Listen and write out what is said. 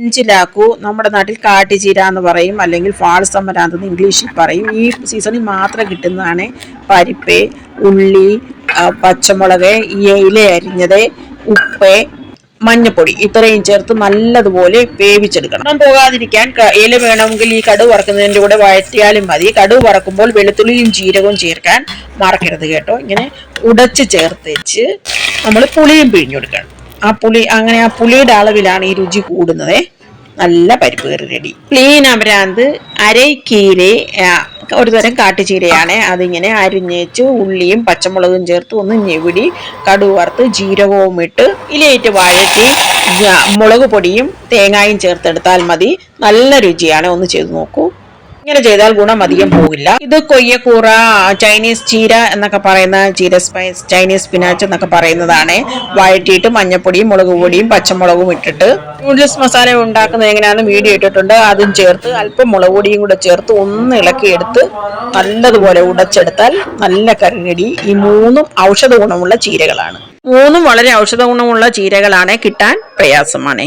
നെഞ്ചിലാക്കു നമ്മുടെ നാട്ടിൽ കാട്ടുചീര എന്ന് പറയും അല്ലെങ്കിൽ ഫാൾസമരാന്ത് എന്ന് ഇംഗ്ലീഷിൽ പറയും. ഈ സീസണിൽ മാത്രം കിട്ടുന്നതാണ് പരിപ്പ് ഉള്ളി പച്ചമുളക് ഇല അരിഞ്ഞത് ഉപ്പ് മഞ്ഞപ്പൊടി. ഇത്രയും ചേർത്ത് നല്ലതുപോലെ വേവിച്ചെടുക്കണം. ഒന്നും പോകാതിരിക്കാൻ ഇല വേണമെങ്കിൽ ഈ കടുവ് വറക്കുന്നതിന്റെ കൂടെ വഴറ്റിയാലും മതി. കടുവ് വറക്കുമ്പോൾ വെളുത്തുള്ളിയും ജീരകവും ചേർക്കാൻ മറക്കരുത് കേട്ടോ. ഇങ്ങനെ ഉടച്ച് ചേർത്തേച്ച് നമ്മൾ പുളിയും പിഴിഞ്ഞെടുക്കണം ആ പുളി അങ്ങനെ ആ പുളിയുടെ അളവിലാണ് ഈ രുചി കൂടുന്നത്. നല്ല പരിപ്പ് കറി റെഡി ക്ലീൻ അമരാന്ത് അരക്കീരെ ഒരു തരം കാട്ടുചീരയാണ്. അതിങ്ങനെ അരിഞ്ഞേച്ച് ഉള്ളിയും പച്ചമുളകും ചേർത്ത് ഒന്ന് ഞെവിടി കടുവറുത്ത് ജീരകവും ഇട്ട് ഇലയിട്ട് വഴറ്റി മുളക് പൊടിയും തേങ്ങായും ചേർത്തെടുത്താൽ മതി. നല്ല രുചിയാണ്. ഒന്ന് ചെയ്ത് നോക്കൂ. ഇങ്ങനെ ചെയ്താൽ ഗുണം അധികം പോകില്ല. ഇത് കൊയ്യക്കൂറ ചൈനീസ് ചീര എന്നൊക്കെ പറയുന്ന ചീര സ്പൈസ് ചൈനീസ് സ്പിനാച്ച് എന്നൊക്കെ പറയുന്നതാണ്. വഴറ്റിയിട്ട് മഞ്ഞപ്പൊടിയും മുളക് പൊടിയും പച്ചമുളകും ഇട്ടിട്ട് നൂഡിൽസ് മസാല ഉണ്ടാക്കുന്നത് എങ്ങനെയാണെന്ന് വീഡിയോ ഇട്ടിട്ടുണ്ട്. അതും ചേർത്ത് അല്പം മുളക് പൊടിയും കൂടെ ചേർത്ത് ഒന്ന് ഇളക്കിയെടുത്ത് നല്ലതുപോലെ ഉടച്ചെടുത്താൽ നല്ല കരിങ്ങടി ഈ മൂന്നും ഔഷധ ഗുണമുള്ള ചീരകളാണ്. മൂന്നും വളരെ ഔഷധ ഗുണമുള്ള ചീരകളാണ്. കിട്ടാൻ പ്രയാസമാണ്.